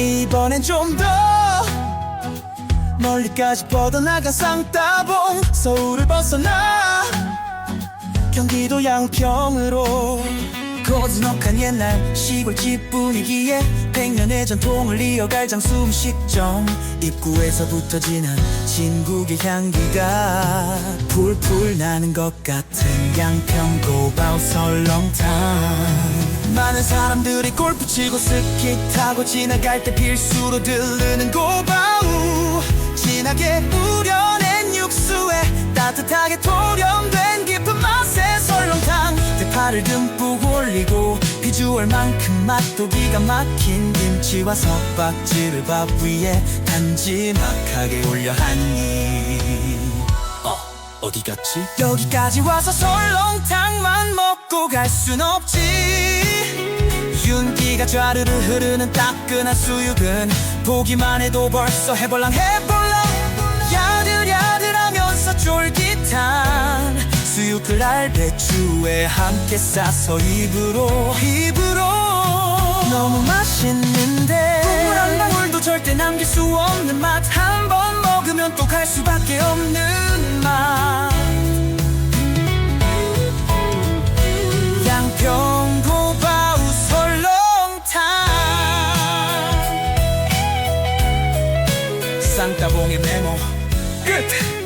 이번엔 좀 더 멀리까지 뻗어나간 쌍따봉 서울을 벗어나 경기도 양평으로 고즈넉한 옛날 시골집 분위기에 백년의 전통을 이어갈 장수 음식점 입구에서부터 지는 진국의 향기가 풀풀 나는 것 같은 양평 설렁탕 많은 사람들이 골프 치고 스키 타고 지나갈 때 필수로 들르는 고바우. 진하게 우려낸 육수에 따뜻하게 토렴된 깊은 맛의 설렁탕. 대파를 듬뿍 올리고 비주얼만큼 맛도 기가 막힌 김치와 석박지를 밥 위에 단지막하게 올려 한입. 어, 어디 갔지? 여기까지 와서 설렁탕만 먹고 갈 순 없지 윤기가 좌르르 흐르는 따끈한 수육은 보기만 해도 벌써 해볼랑 해볼랑. 야들야들하면서 쫄깃한 수육을 알배추에 함께 싸서 입으로 입으로. 너무 맛있는데 국물 한 방울도 절대 남길 수 없는 Pantavon e Memo. Good.